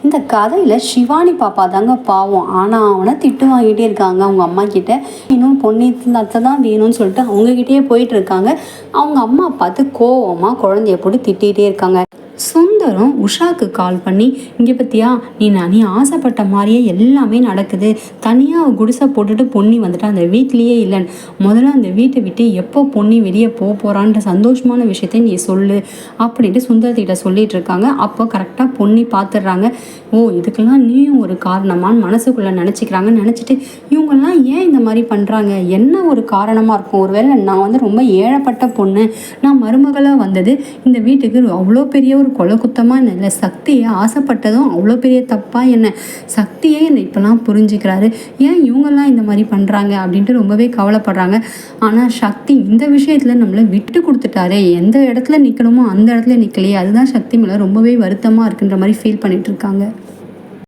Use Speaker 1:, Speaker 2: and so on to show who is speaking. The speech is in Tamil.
Speaker 1: இந்த கதையில் சிவானி பாப்பா தாங்க பாவம். ஆனால் அவனை திட்டு வாங்கிட்டே இருக்காங்க. அவங்க அம்மா கிட்ட இன்னும் பொன்னியத்தில் அத்தை தான் வேணும்னு சொல்லிட்டு அவங்ககிட்டயே போயிட்டு இருக்காங்க. அவங்க அம்மா பார்த்து கோவமாக குழந்தைய போட்டு திட்டிகிட்டே இருக்காங்க. சுந்தரம் உஷாக்கு கால் பண்ணி இங்கே பற்றியா நீ நான் நீ ஆசைப்பட்ட மாதிரியே எல்லாமே நடக்குது. தனியாக குடிசை போட்டுட்டு பொன்னி வந்துட்டு அந்த வீட்லேயே இல்லைன்னு. முதல்ல அந்த வீட்டை விட்டு எப்போ பொன்னி வெளியே போக போகிறான்ற சந்தோஷமான விஷயத்தை நீ சொல்லு அப்படின்ட்டு சுந்தரத்திட்ட சொல்லிட்டு இருக்காங்க. அப்போ கரெக்டாக பொன்னி பார்த்துடுறாங்க ஓ இதுக்கெல்லாம் நீயும் ஒரு காரணமான்னு மனசுக்குள்ளே நினச்சிக்கிறாங்க. நினச்சிட்டு இவங்கெல்லாம் ஏன் இந்த மாதிரி பண்ணுறாங்க என்ன ஒரு காரணமாக இருக்கும்? ஒருவேளை நான் வந்து ரொம்ப ஏழப்பட்ட பொண்ணு நான் மருமகளாக வந்தது இந்த வீட்டுக்கு அவ்வளோ பெரிய ஒரு கொலை சுத்தமாக என்ன இல்லை சக்தியை ஆசைப்பட்டதும் அவ்வளோ பெரிய தப்பாக என்ன? சக்தியே என்னை இப்போலாம் புரிஞ்சுக்கிறாரு. ஏன் இவங்கெல்லாம் இந்த மாதிரி பண்ணுறாங்க அப்படின்ட்டு ரொம்பவே கவலைப்படுறாங்க. ஆனால் சக்தி இந்த விஷயத்தில் நம்மளை விட்டு கொடுத்துட்டாரே. எந்த இடத்துல நிற்கணுமோ அந்த இடத்துல நிற்கலையே அதுதான் சக்தி மேலே ரொம்பவே வருத்தமாக இருக்குன்ற மாதிரி ஃபீல் பண்ணிகிட்டு இருக்காங்க.